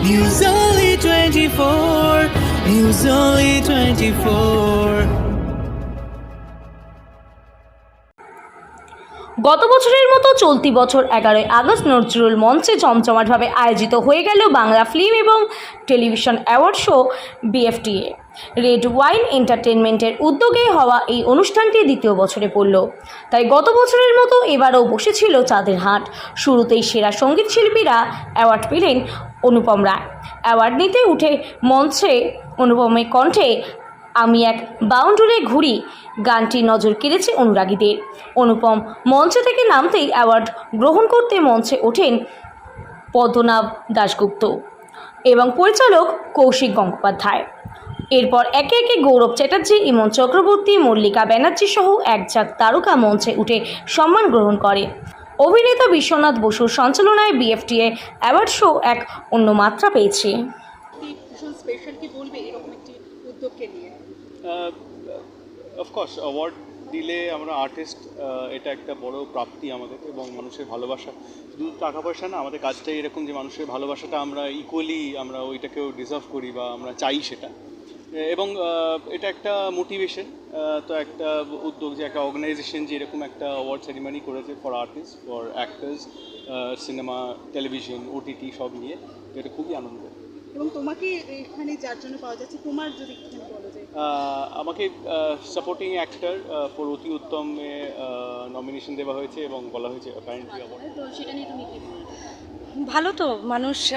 News Only 24. News Only 24. গত বছরের মতো চলতি বছর এগারোই আগস্ট নজরুল মঞ্চে জমজমাটভাবে আয়োজিত হয়ে গেল বাংলা ফিল্ম এবং television award show BFTA red wine এন্টারটেনমেন্টের উদ্যোগে হওয়া এই অনুষ্ঠানটি দ্বিতীয় বছরে পড়ল তাই গত বছরের মতো এবারও বসেছিল চাঁদের হাট শুরুতেই সেরা সংগীত শিল্পীরা অ্যাওয়ার্ড পেলেন অনুপম রায়। অ্যাওয়ার্ড নিতে উঠে মঞ্চে অনুপমের কণ্ঠে, আমি এক বাউন্ডুলে ঘুরি গানটি নজর কেড়েছে অনুরাগীদের। অনুপম মঞ্চ থেকে নামতেই অ্যাওয়ার্ড গ্রহণ করতে মঞ্চে ওঠেন পদ্মনাভ দাশগুপ্ত এবং পরিচালক কৌশিক গঙ্গোপাধ্যায়। এরপর একে একে গৌরব চ্যাটার্জি, ইমন চক্রবর্তী, মল্লিকা ব্যানার্জি সহ এক ঝাঁক তারকা মঞ্চে উঠে সম্মান গ্রহণ করে। অভিনেতা বিশ্বনাথ বসুর সঞ্চালনায় বিএফটিএ অ্যাওয়ার্ড শো এক অন্য মাত্রা পেয়েছে। একটি ভীষণ স্পেশাল কি বলবে এরকম একটি উদ্যোগকে নিয়ে? অফকোর্স অ্যাওয়ার্ড দিলে আমরা আর্টিস্ট এটা একটা বড় প্রাপ্তি আমাদের এবং মানুষের ভালোবাসা। শুধু টাকা পয়সা না আমাদের কাজটাই এরকম যে মানুষের ভালোবাসাটা আমরা ইকুয়ালি আমরা ওইটাকেও ডিজার্ভ করি বা আমরা চাই সেটা। এবং এটা একটা মোটিভেশন তো একটা উদ্যোগ যে একটা অর্গানাইজেশন যে এরকম একটা অ্যাওয়ার্ড সেরিমনি করেছে for artist for actors cinema television OTT সব নিয়ে। এটা খুবই আনন্দ এবং তোমাকে এখানে যার জন্য পাওয়া যাচ্ছে, তোমার যদি এখানে বলো। আমাকে সাপোর্টিং অ্যাক্টর ফর অতি উত্তমে নমিনেশন দেওয়া হয়েছে এবং বলা হয়েছে অ্যাপারেন্টলি তো সেটা নিয়ে তুমি কি ভালো তো মানুষ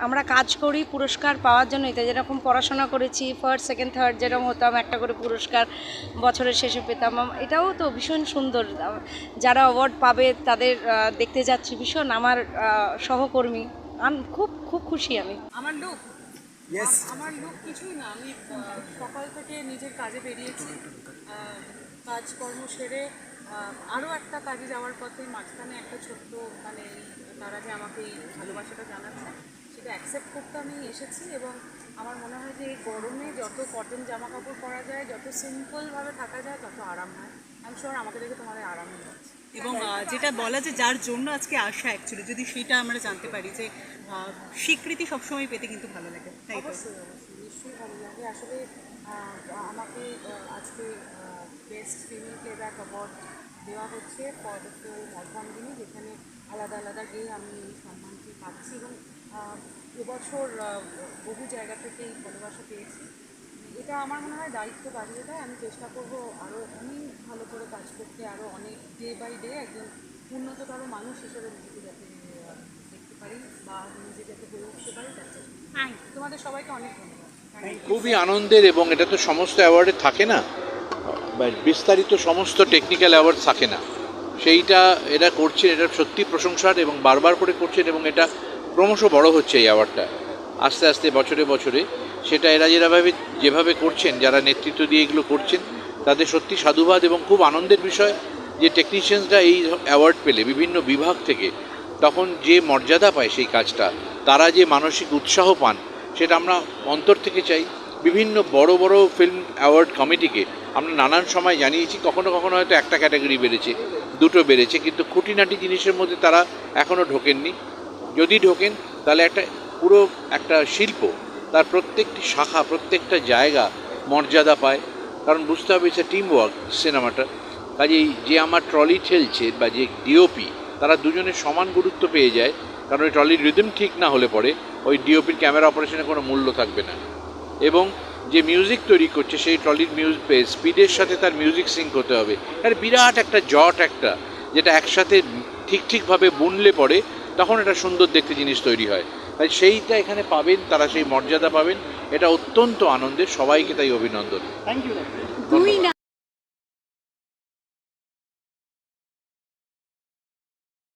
আমরা কাজ করি পুরস্কার পাওয়ার জন্যই তাই যেরকম পড়াশোনা করেছি ফার্স্ট সেকেন্ড থার্ড যেরকম হতাম একটা করে পুরস্কার বছরের শেষে পেতাম এটাও তো ভীষণ সুন্দর যারা অ্যাওয়ার্ড পাবে তাদের দেখতে যাচ্ছি ভীষণ আমার সহকর্মী আম- খুব খুব খুশি আমি। আমার লুক। আমার লোক কিছুই না। আমি সকাল থেকে নিজের কাজে বেরিয়েছি। কাজকর্ম সেরে আরও একটা কাজে যাওয়ার পথে মাঝখানে একটা ছোট্ট মানে তারা যে আমাকে এই ভালোবাসাটা জানাচ্ছে। সেটা অ্যাকসেপ্ট করতে আমি এসেছি এবং আমার মনে হয় যে এই গরমে যত কটন জামা কাপড় পরা যায় যত সিম্পলভাবে থাকা যায় তত আরাম হয়। আমি শিওর আমাকে দেখে তোমাদের আরামই হচ্ছে এবং যেটা বলা যে যার জন্য আজকে আসা অ্যাকচুয়ালি যদি সেটা আমরা জানতে পারি যে স্বীকৃতি সবসময় পেতে কিন্তু ভালো লাগে। তাই অবশ্যই অবশ্যই নিশ্চয়ই ভালো লাগে। আসলে আমাকে আজকে বেস্ট ফিমেল প্লেব্যাক অ্যাওয়ার্ড দেওয়া হচ্ছে ফর দ্য ফিল্ম অর্ধাঙ্গিনী যেখানে আলাদা আলাদা গিয়ে আমি এই সম্মানটি পাচ্ছি এবং এবছর বহু জায়গা থেকে এই ভালোবাসা পেয়েছি। এটা আমার মনে হয় দায়িত্ব বাড়িয়ে দেয়। আমি চেষ্টা করব আরও অনেক ভালো করে কাজ করতে আরও অনেক ডে বাই ডে একজন উন্নততর মানুষ হিসেবে নিজেকে যাতে দেখতে পারি বা নিজে যাতে হয়ে উঠতে পারি তার তোমাদের সবাইকে অনেক ধন্যবাদ। খুবই আনন্দের এবং এটা তো সমস্ত অ্যাওয়ার্ডে থাকে না। বিস্তারিত সমস্ত টেকনিক্যাল অ্যাওয়ার্ড থাকে না। সেইটা এরা করছেন এটা সত্যি প্রশংসার এবং বারবার করে করছেন এবং এটা ক্রমশ বড় হচ্ছে এই অ্যাওয়ার্ডটা আস্তে আস্তে, বছরে বছরে। সেটা এরা যেভাবে যেভাবে করছেন, যারা নেতৃত্ব দিয়ে এগুলো করছেন, তাদের সত্যি সাধুবাদ এবং খুব আনন্দের বিষয় যে টেকনিশিয়ানসরা এই অ্যাওয়ার্ড পেলে, বিভিন্ন বিভাগ থেকে, তখন যে মর্যাদা পায় সেই কাজটা, তারা যে মানসিক উৎসাহ পান, সেটা আমরা অন্তর থেকে চাই। বিভিন্ন বড় বড় ফিল্ম অ্যাওয়ার্ড কমিটিকে আমরা নানান সময় জানিয়েছি, কখনো কখনো হয়তো একটা ক্যাটাগরি বেড়েছে, দুটো বেড়েছে, কিন্তু খুঁটিনাটি জিনিসের মধ্যে তারা এখনও ঢোকেননি। যদি ঢোকেন, তাহলে একটা পুরো একটা শিল্প, তার প্রত্যেকটি শাখা, প্রত্যেকটা জায়গা মর্যাদা পায়। কারণ বুঝতে হবে সে টিম ওয়ার্ক সিনেমাটা কাজেই যে আমার ট্রলি ঠেলছে বা যে ডিওপি তারা দুজনে সমান গুরুত্ব পেয়ে যায়। কারণ ওই ট্রলির রিদম ঠিক না হলে পরে ওই ডিওপির ক্যামেরা অপারেশনে কোনো মূল্য থাকবে না। এবং যে মিউজিক তৈরি করছে, সেই ট্রলির মিউজিক স্পিডের সাথে তার মিউজিক সিঙ্ক হতে হবে। আর বিরাট একটা জট একটা, যেটা একসাথে ঠিক ঠিকভাবে বুনলে পরে তখন এটা সুন্দর দেখতে জিনিস তৈরি হয়। তাই সেইটা এখানে পাবেন তারা সেই মর্যাদা পাবেন। এটা অত্যন্ত আনন্দের সবাইকে তাই অভিনন্দন। Thank you